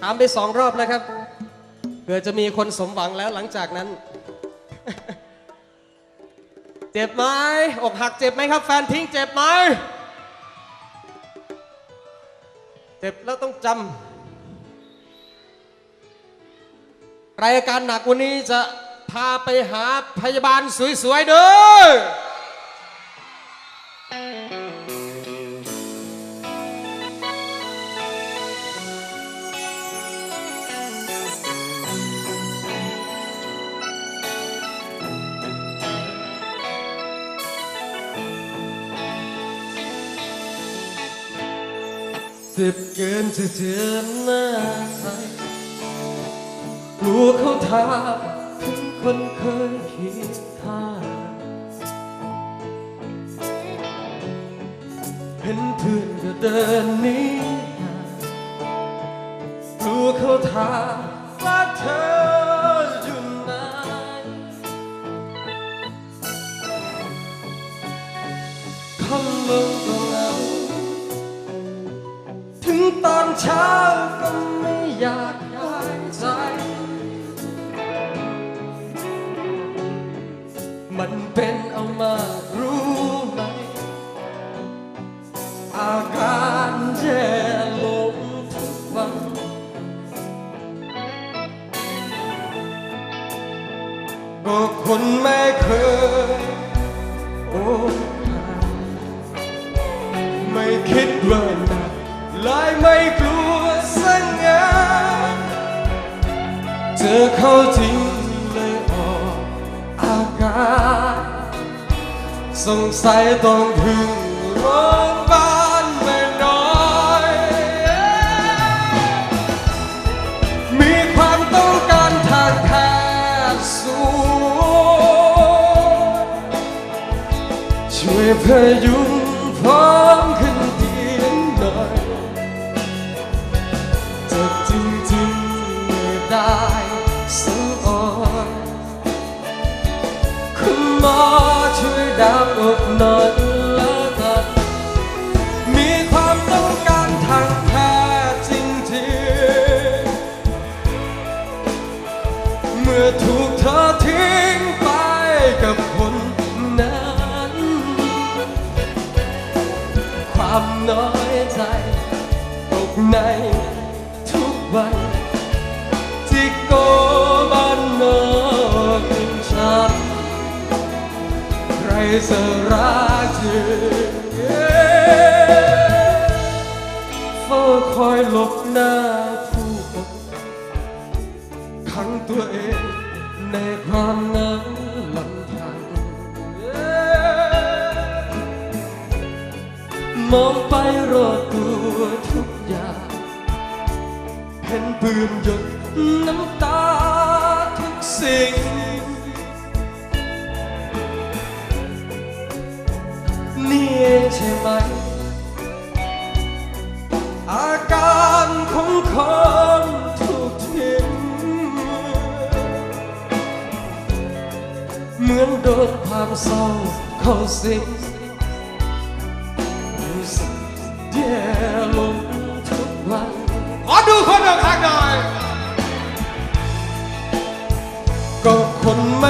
ถามไปสองรอบแล้วครับเผื่อจะมีคนสมหวังแล้วหลังจากนั้น เจ็บไหมอกหักเจ็บไหมครับ แฟนทิ้งเจ็บไหมเจ็บแล้วต้องจำรอาการหนักกวันนี้จะพาไปหาพยาบาลสวยๆเด้อ เจ็บเกินจะเจอนหน้าใครกลัวเขาทาถึงคนเคยคียงข้าเห็นเพื่อนก็เดินหนี้กลัวเขาทาว่าเธอ มันเป็นเอามารู้ไหม อาการแย่ลงทุกวันก็คนไม่เคยโอ้ไม่คิดว่าหนักเลยไม่กลัวสัญญาเจอเขาจริงเลยออกอาการ สงสัยต้องถึงโรงพยาบาลไม่น้อย มีความต้องการทางแพทย์สูง ช่วยพยุงพร้อมขึ้นเตียงหน่อยจะจริงๆไม่ได้สอ่อนคุณหมอ ช่วยดับอกนอยล้วกันมีความต้องการทางแพทย์จริงๆ เมื่อถูกเธอทิ้งไปกับคนนั้น ความน้อยใจตกในทุกวัน ใครจะรักเธอเฝ้าคอยหลบหน้าผู้คนขังตัวเองในความเหงาลำพังมองไปรอบตัวทุกอย่าง เห็นปืนหยดน้ำตาทุกสิ่ง องใช่ไหม อาการของคนถูกทิ้งเหมือนโดนความเศร้าเข้าสิงรู้สึกแย่ลงทุกวัน ขอดูคนอกหักหน่อยก็คนไม่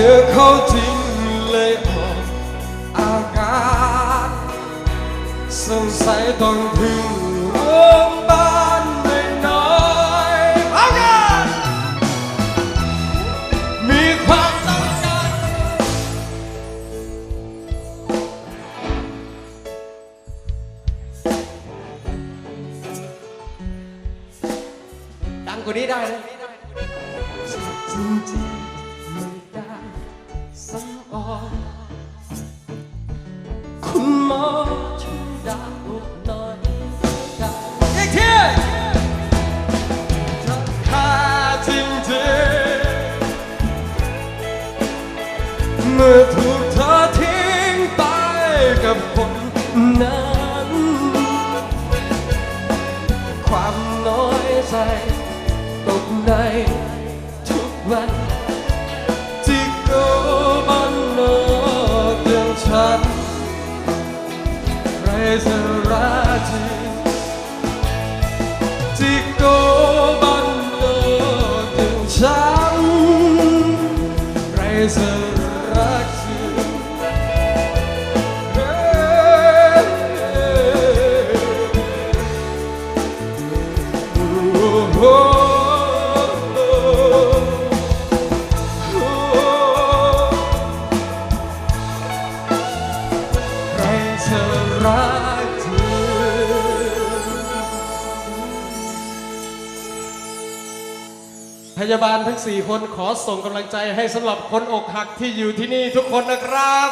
จอเขาจริงเลยออกอาการสงสัยต้องถึงโรงพยาบาลไม่น้อยเอากันมีความต้องการดังกว่านี้ได้นะจ คุณหมอช่วยดาบอกหน่อยได้อีกทีถ้าค่าจริงๆเมื่อถูกเธอทิ้งไปกับคนนั้น ความน้อยใจตกในทุกวัน จะรัก พยาบาลทั้ง 4 คนขอส่งกำลังใจให้สำหรับคนอกหักที่อยู่ที่นี่ทุกคนนะครับ